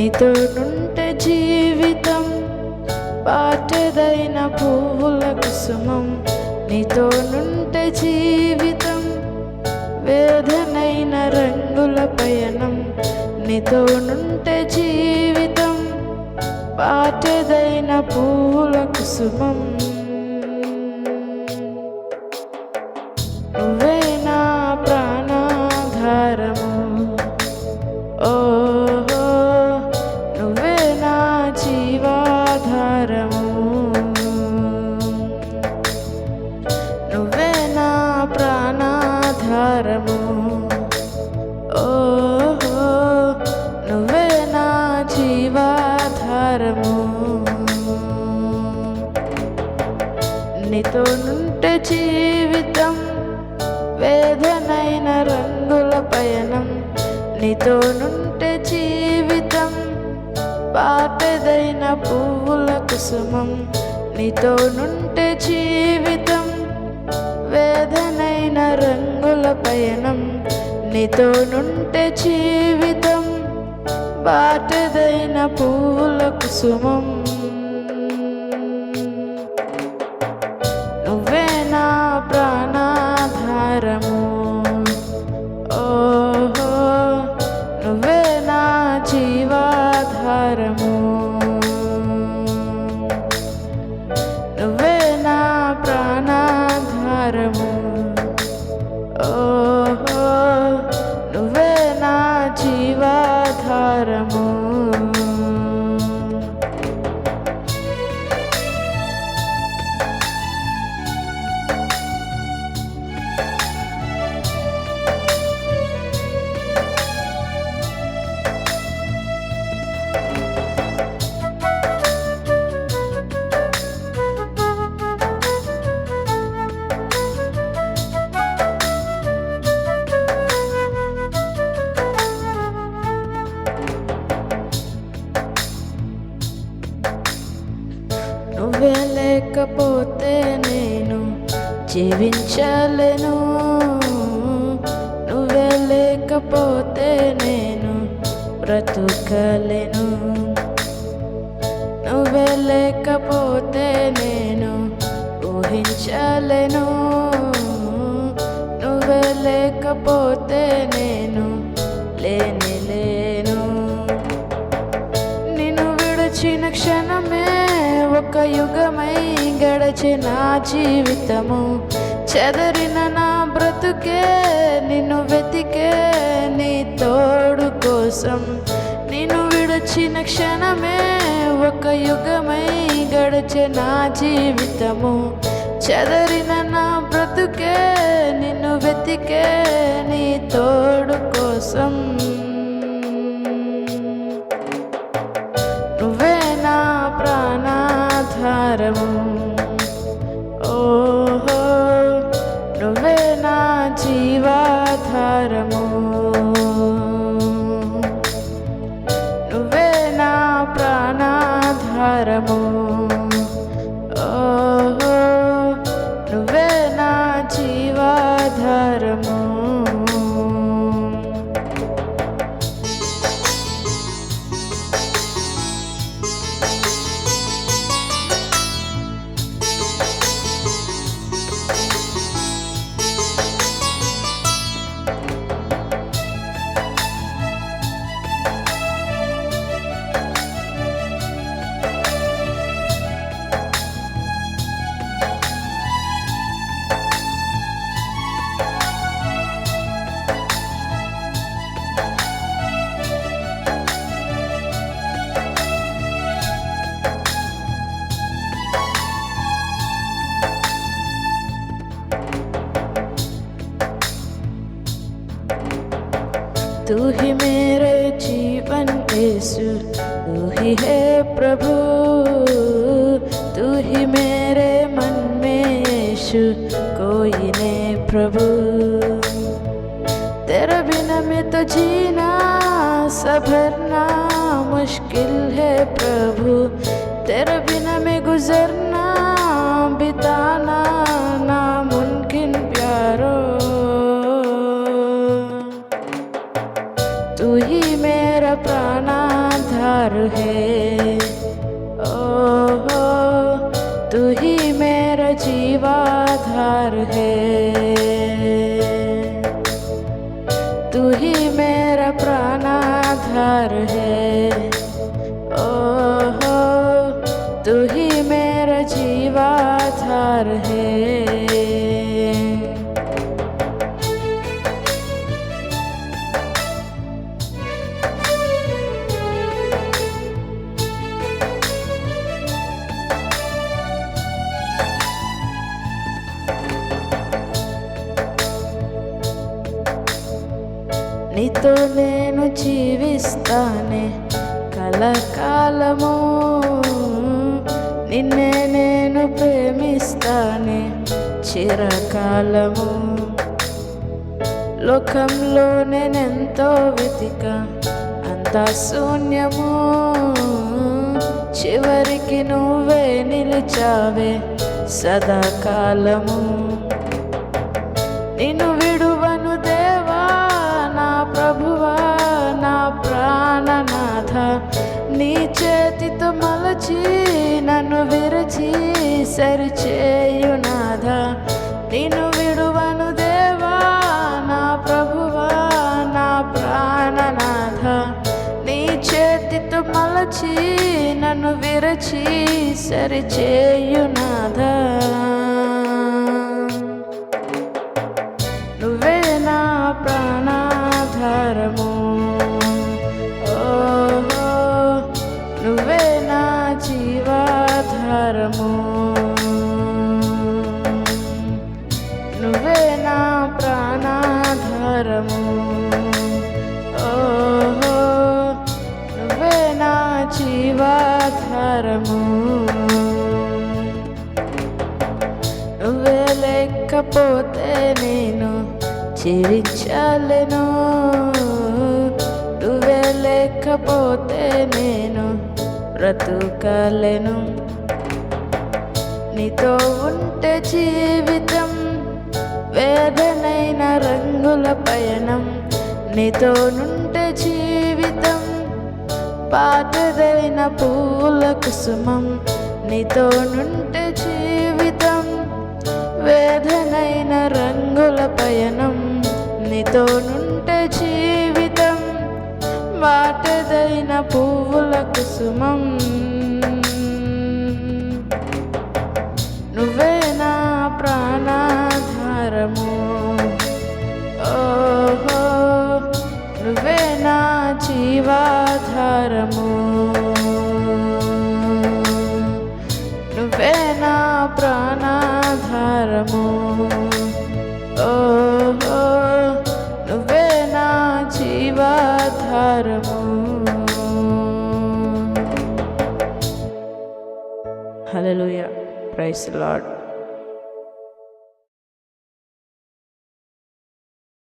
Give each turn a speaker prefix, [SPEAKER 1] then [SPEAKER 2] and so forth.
[SPEAKER 1] నీతో నుంటే జీవితం పాటదైన పువ్వుల కుసుమం. నీతో నుంటే జీవితం వేదనైన రంగుల పయనం. నీతో నుంటే జీవితం పాటదైన పువ్వుల కుసుమం. నీతో నుంటే జీవితం వేదనైన రంగుల పయనం. నీతో నుంటే జీవితం పాటదైన పువ్వుల కుసుమం. నీతో నుంటే జీవితం వేదనైన రంగుల పయనం. నీతో నుంటే జీవితం బాటదైన పువ్వుల కుసుమం. నువ్వే లేకపోతే నేను జీవించలేను. నువ్వే లేకపోతే నేను బ్రతుకలేను. నువ్వే లేకపోతే నేను ఊహించలేను. నువ్వే లేకపోతే నేను లేని లేను నిన్ను విడిచిన క్షణమే ఒక యుగమై గడిచిన నా జీవితము. చెదరిన నా బ్రతుకే నిన్ను వెతికే నీ తోడు కోసం. నిన్ను విడిచిన క్షణమే ఒక యుగమై గడిచిన నా జీవితము. చెదరిన నా బ్రతుకే నిన్ను వెతికే నీ తోడు కోసం. ప్రాణాధారము ఓహో నువ్వే నా జీవాధారము నువ్వే నా ప్రాణాధారము ఓహో నువ్వే నా జీవాధారము यीशु, तू ही है प्रभु, तू ही मेरे मन में यीशु, कोई नहीं प्रभु। तेरे बिना मैं तो जीना सभरना मुश्किल है प्रभु। तेरे बिना मैं गुजरना तू ही मेरा जीवाधार है। तू ही मेरा प्राणाधार है। ओ तू ही मेरा जीवाधार है। నీతో నేను జీవిస్తానే. కలకాలము నిన్నే నేను ప్రేమిస్తానే. చిరకాలము లోకంలో నేనెంతో వెతిక. అంత శూన్యము చివరికి నువ్వే నిలిచావే. సదాకాలము మలచి నన్ను విరచి సరిచేయునాథ. నిన్ను విడువను దేవా నా ప్రభువా నా ప్రాణనాథ. నీ చేతితో మలచి నన్ను విరచి సరిచేయునాథా. జీవాధారము నువ్వే నా ప్రాణాధారము. ఓహో నువ్వే నా జీవాధారము. నువ్వే లేకపోతే నేను జీవించలేను. నువ్వే లేకపోతే నేను బ్రతుకలేను. నీతో ఉంటే జీవితం వేదనైన రంగుల పయనం. నీతో నుంటే జీవితం పాతదైన పూల కుసుమం. నీతో నుంటే జీవితం వేదనైన రంగుల పయనం. నీతో నుంటే జీవితం వాటదైన పువ్వుల కుసుమం. జీవాధారము. నువ్వే నా ప్రాణాధారము. ఓహో నువ్వే నా జీవాధారము. Hello price lord